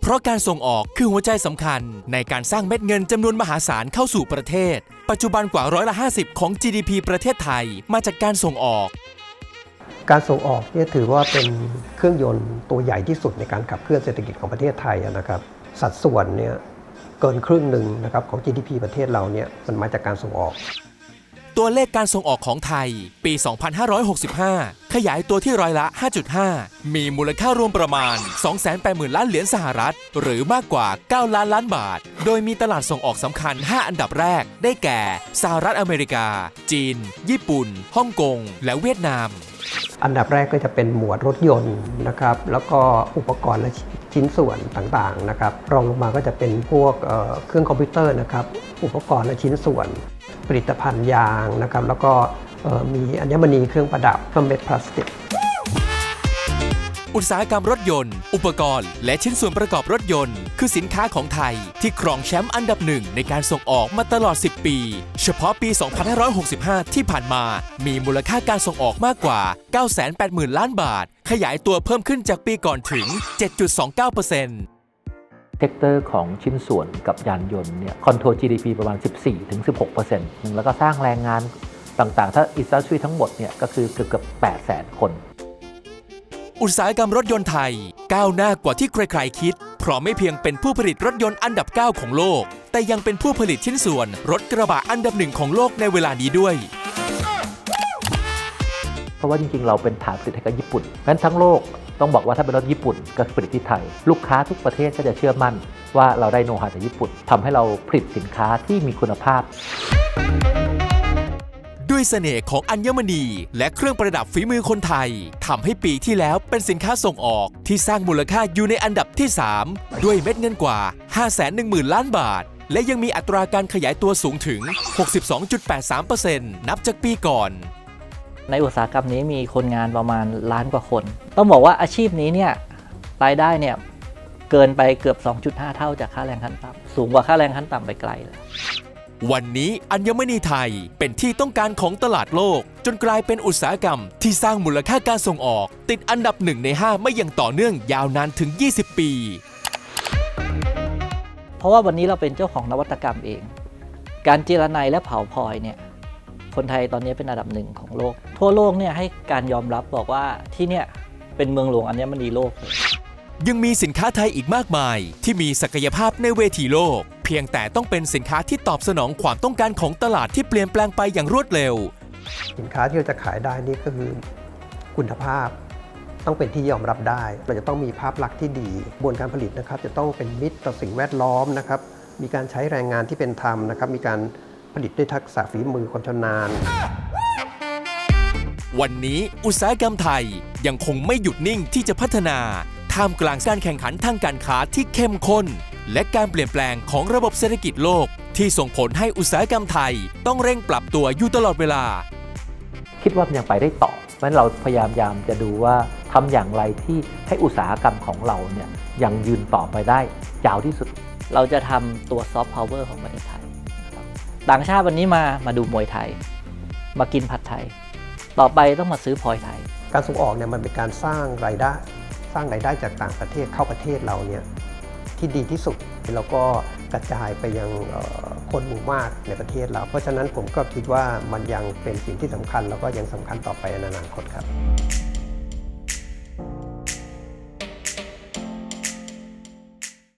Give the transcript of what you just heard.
เพราะการส่งออกคือหัวใจสำคัญ ในการสร้างเม็ดเงินจำนวนมหาศาลเข้าสู่ประเทศ ปัจจุบันกว่าร้อยละ50 ของ GDP ประเทศไทยมาจากการส่งออก การส่งออกเนี่ยถือว่าเป็นเครื่องยนต์ตัวใหญ่ที่สุดในการขับเคลื่อนเศรษฐกิจของประเทศไทยนะครับ สัดส่วนเนี่ยเกินครึ่งหนึ่งนะครับของ GDP ประเทศเราเนี่ยมันมาจากการส่งออก ตัวเลขการส่งออกของไทย ปี 2565 ขยายตัวที่ร้อยละ 5.5 มีมูลค่ารวมประมาณ 280,000 ล้านเหรียญสหรัฐ หรือมากกว่า 9 ล้านล้านบาท โดยมีตลาดส่งออกสำคัญ 5 อันดับแรก ได้แก่ สหรัฐอเมริกา จีน ญี่ปุ่น ฮ่องกง และเวียดนาม อันดับแรกก็จะเป็นหมวดรถยนต์นะครับ แล้วก็อุปกรณ์และชิ้นส่วนต่างๆนะครับ รองลงมาก็จะเป็นพวกเอ่อเครื่องคอมพิวเตอร์นะครับ อุปกรณ์และชิ้นส่วน ผลิตภัณฑ์ยางนะครับ แล้วก็มีอัญมณีเครื่องประดับก็เม็ดพลาสติก อุตสาหกรรมรถยนต์ อุปกรณ์ และชิ้นส่วนประกอบรถยนต์ คือสินค้าของไทย ที่ครองแชมป์อันดับหนึ่งในการส่งออกมาตลอด 10 ปี เฉพาะปี 2565 ที่ผ่านมา มีมูลค่าการส่งออกมากกว่า 980,000 ล้านบาท ขยายตัวเพิ่มขึ้นจากปีก่อนถึง 7.29%เซกเตอร์ของชิ้นส่วนกับยานยนต์เนี่ยคอนโทรล GDP ประมาณ 14-16%แล้วก็สร้างแรงงานต่างๆ ถ้าอิสราเอลทั้งหมดเนี่ยก็คือเกือบเกือบ800,000คน อุตสาหกรรมรถยนต์ไทย ก้าวหน้ากว่าที่ใครๆคิด เพราะไม่เพียงเป็นผู้ผลิตรถยนต์อันดับ 9 ของโลก แต่ยังเป็นผู้ผลิตชิ้นส่วน รถกระบะอันดับหนึ่งของโลกในเวลานี้ด้วย เพราะว่าจริงๆ เราเป็นฐานผลิตให้กับญี่ปุ่นงั้นทั้งโลก ต้องบอกว่าถ้าเป็นรถญี่ปุ่นก็ผลิตที่ไทย ลูกค้าทุกประเทศก็จะเชื่อมั่น ว่าเราได้โน้ตฮาจากญี่ปุ่นทำให้เราผลิตสินค้าที่มีคุณภาพ ด้วยเสน่ห์ของอัญมณี และเครื่องประดับฝีมือคนไทยทำให้ปีที่แล้วเป็นสินค้าส่งออกที่สร้างมูลค่าอยู่ในอันดับที่ 3 ด้วยเม็ดเงินกว่า 510,000 ล้านบาทและยังมีอัตราการขยายตัวสูงถึง 62.83%นับจากปีก่อน ในอุตสาหกรรมนี้มีคนงานประมาณล้านกว่าคน ต้องบอกว่าอาชีพนี้เนี่ยรายได้เนี่ยเกินไปเกือบ 2.5 เท่าจากค่าแรงขั้นต่ำสูงกว่าค่าแรงขั้นต่ำไปไกลเลยวันนี้อัญมณีไทยเป็นที่ต้องการของตลาดโลก จนกลายเป็นอุตสาหกรรมที่สร้างมูลค่าการส่งออก ติดอันดับหนึ่งใน 5 ไม่อย่างต่อเนื่องยาวนานถึง 20 ปี เพราะว่าวันนี้เราเป็นเจ้าของนวัตกรรมเอง การเจรไนและเผาพลอยเนี่ย คนไทยตอนนี้เป็นอันดับหนึ่งของโลก ทั่วโลกเนี่ยให้การยอมรับบอกว่าที่เนี่ยเป็นเมืองหลวงอัญมณีโลกเลยยังมีสินค้าไทยอีกมากมาย ที่มีศักยภาพในเวทีโลก เพียงแต่ต้องเป็นสินค้าที่ตอบสนองความต้องการของตลาดที่เปลี่ยนแปลงไปอย่างรวดเร็ว สินค้าที่เราจะขายได้นี่ก็คือคุณภาพต้องเป็นที่ยอมรับได้ เราจะต้องมีภาพลักษณ์ที่ดีกระบวนการผลิตนะครับ จะต้องเป็นมิตรต่อสิ่งแวดล้อมนะครับ มีการใช้แรงงานที่เป็นธรรมนะครับ มีการผ ลิตด้วยทักษะฝีมือความชำนาญ วันนี้อุตสาหกรรมไทยยังคงไม่หยุดนิ่งที่จะพัฒนาท่ามกลางการแข่งขันทางการค้าที่เข้มข้น และการเปลี่ยนแปลงของระบบเศรษฐกิจโลก ที่ส่งผลให้อุตสาหกรรมไทยต้องเร่งปรับตัวอยู่ตลอดเวลา คิดว่ามันยังไปได้ต่อเพราะฉะนั้นเราพยายามยามจะดูว่าทำอย่างไรที่ให้อุตสาหกรรมของเราเนี่ยยังยืนต่อไปได้ยาวที่สุด เราจะทำตัวซอฟต์พาวเวอร์ของประเทศไทยนะครับ ต่างชาติวันนี้มามาดูมวยไทย มากินผัดไทย ต่อไปต้องมาซื้อพลอยไทย การส่งออกเนี่ยมันเป็นการสร้างรายได้ สร้างรายได้จากต่างประเทศเข้าประเทศเราเนี่ยที่ดีที่สุดแล้วก็กระจายไปยังคนหมู่มากในประเทศเรา เพราะฉะนั้นผมก็คิดว่ามันยังเป็นสิ่งที่สำคัญแล้วก็ยังสำคัญต่อไปในอนาคตครับ